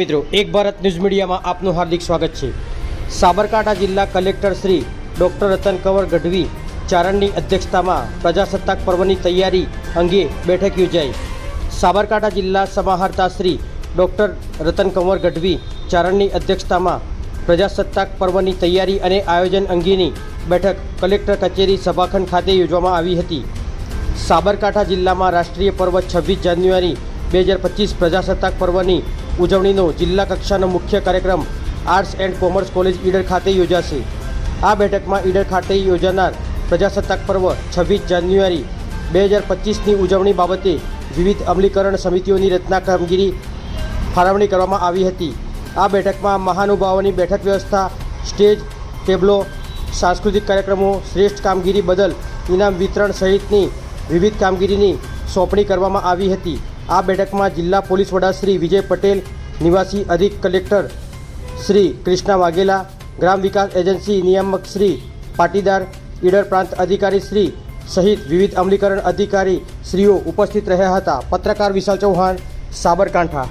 મિત્રો, એક ભારત ન્યૂઝ મીડિયામાં આપનું હાર્દિક સ્વાગત છે. સાબરકાંઠા જિલ્લા કલેક્ટર શ્રી ડૉક્ટર રતન કંવર ગઢવી ચારણની અધ્યક્ષતામાં પ્રજાસત્તાક પર્વની તૈયારી અંગે બેઠક યોજાઈ. સાબરકાંઠા જિલ્લા સમાહર્તા શ્રી ડૉક્ટર રતન કંવર ગઢવી ચારણની અધ્યક્ષતામાં પ્રજાસત્તાક પર્વની તૈયારી અને આયોજન અંગેની બેઠક કલેક્ટર કચેરી સભાખંડ ખાતે યોજવામાં આવી હતી. સાબરકાંઠા જિલ્લામાં રાષ્ટ્રીય પર્વ છવ્વીસ જાન્યુઆરી બે હજાર પચીસ પ્રજાસત્તાક પર્વની ઉજવણીનો જિલ્લા કક્ષાનો મુખ્ય કાર્યક્રમ arts and commerce college Idar ખાતે યોજાશે. આ બેઠકમાં ઈડર ખાતે યોજાનાર પ્રજાસત્તાક પર્વ છવ્વીસ જાન્યુઆરી બે હજાર પચીસની ઉજવણી બાબતે વિવિધ અમલીકરણ સમિતિઓની રચના કામગીરી ફાળવણી કરવામાં આવી હતી. આ બેઠકમાં મહાનુભાવોની બેઠક વ્યવસ્થા, સ્ટેજ, ટેબલો, સાંસ્કૃતિક કાર્યક્રમો, શ્રેષ્ઠ કામગીરી બદલ ઇનામ વિતરણ સહિતની વિવિધ કામગીરીની સોંપણી કરવામાં આવી હતી. આ બેઠકમાં જિલ્લા પોલીસ વડા શ્રી વિજય પટેલ, નિવાસી અધિક કલેક્ટર શ્રી કૃષ્ણા વાઘેલા, ગ્રામ વિકાસ એજન્સી નિયામક શ્રી પાટીદાર, ઈડર પ્રાંત અધિકારી શ્રી સહિત વિવિધ અમલીકરણ અધિકારી શ્રીઓ ઉપસ્થિત રહ્યા હતા. પત્રકાર વિશાલ ચૌહાણ, સાબરકાંઠા.